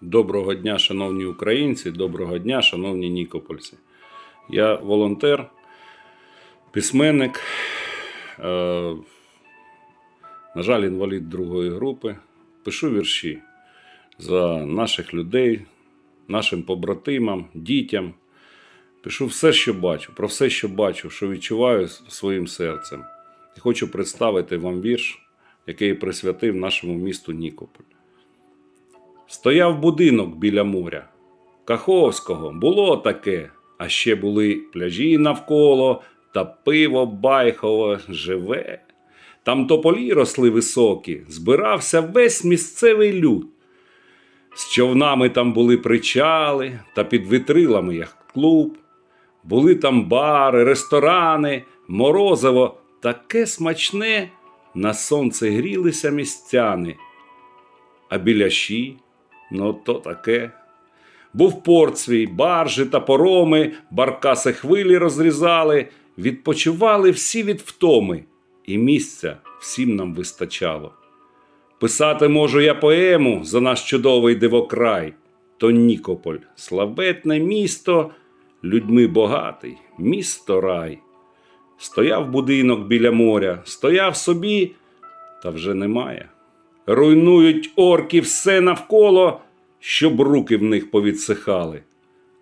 Доброго дня, шановні українці, доброго дня, шановні нікопольці. Я волонтер, письменник, е, на жаль, інвалід другої групи. Пишу вірші за наших людей, нашим побратимам, дітям. Пишу все, що бачу, про все, що бачу, що відчуваю своїм серцем. І хочу представити вам вірш, який присвятив нашому місту Нікополь. Стояв будинок біля моря. Каховського було таке, а ще були пляжі навколо, та пиво байхове живе. Там тополі росли високі, збирався весь місцевий люд. З човнами там були причали, та під вітрилами яхт-клуб. Були там бари, ресторани, морозиво, таке смачне, на сонце грілися містяни. А біляші, ну то таке. Був порт свій, баржі та пороми, баркаси хвилі розрізали, відпочивали всі від втоми, і місця всім нам вистачало. Писати можу я поему за наш чудовий дивокрай, то Нікополь, славетне місто, людьми багатий, місто рай. Стояв будинок біля моря, стояв собі, та вже немає. Руйнують орки все навколо, щоб руки в них повідсихали.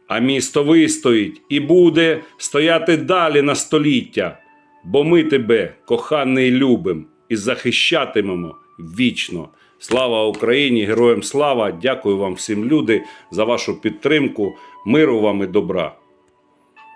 А місто вистоїть і буде стояти далі на століття, бо ми тебе, коханий, любим, і захищатимемо вічно. Слава Україні! Героям слава! Дякую вам всім, люди, за вашу підтримку, миру вам і добра.